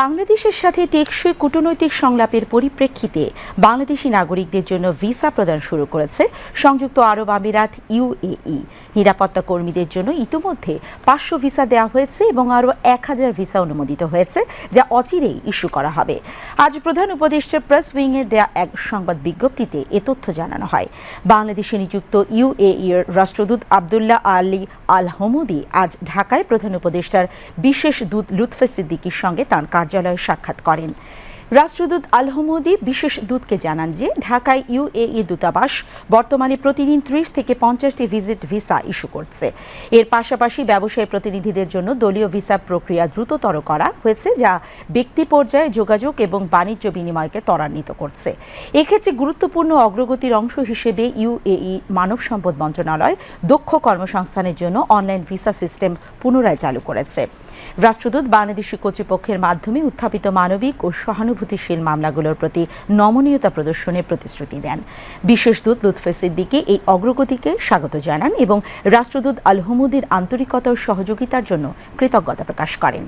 বাংলাদেশের সাথে টেকসই কূটনৈতিক সংলাপের পরিপ্রেক্ষিতে বাংলাদেশি নাগরিকদের জন্য ভিসা প্রদান শুরু করেছে সংযুক্ত আরব আমিরাত ইউএই নিরাপত্তা কর্মীদের জন্য ইতিমধ্যে পাঁচশো ভিসা দেওয়া হয়েছে এবং আরও এক হাজার ভিসা অনুমোদিত হয়েছে, যা অচিরেই ইস্যু করা হবে। আজ প্রধান উপদেষ্টা প্রেস উইংয়ের দেয়া এক সংবাদ বিজ্ঞপ্তিতে এ তথ্য জানানো হয়। বাংলাদেশে নিযুক্ত ইউএই এর রাষ্ট্রদূত আবদুল্লাহ আলী আল হমুদি আজ ঢাকায় প্রধান উপদেষ্টার বিশেষ দূত লুৎফে সিদ্দিকির সঙ্গে তাঁর কার্যালয়ে সাক্ষাৎ করেন। রাষ্ট্রদূত আল হমুদি বিশেষ দূতকে জানান যে ঢাকায় ইউএই দূতাবাস বর্তমানে প্রতিদিন ত্রিশ থেকে পঞ্চাশটি ভিজিট ভিসা ইস্যু করছে। এর পাশাপাশি ব্যবসায়ী প্রতিনিধিদের জন্য দলীয় ভিসা প্রক্রিয়া দ্রুততর করা হয়েছে, যা ব্যক্তি পর্যায়ে যোগাযোগ এবং বাণিজ্য বিনিময়কে ত্বরান্বিত করছে। এক্ষেত্রে গুরুত্বপূর্ণ অগ্রগতির অংশ হিসেবে ইউএই মানব সম্পদ মন্ত্রণালয় দক্ষ কর্মসংস্থানের জন্য অনলাইন ভিসা সিস্টেম পুনরায় চালু করেছে। রাষ্ট্রদূত বাংলাদেশি কর্তৃপক্ষের মাধ্যমে উত্থাপিত মানবিক ও সহানুভূতিশীল মামলাগুলোর প্রতি নমনীয়তা প্রদর্শনের প্রতিশ্রুতি দেন। বিশেষ দূত লুৎফে সিদ্দিকি এই অগ্রগতিকে স্বাগত জানান এবং রাষ্ট্রদূত আলহমুদির আন্তরিকতা ও সহযোগিতার জন্য কৃতজ্ঞতা প্রকাশ করেন।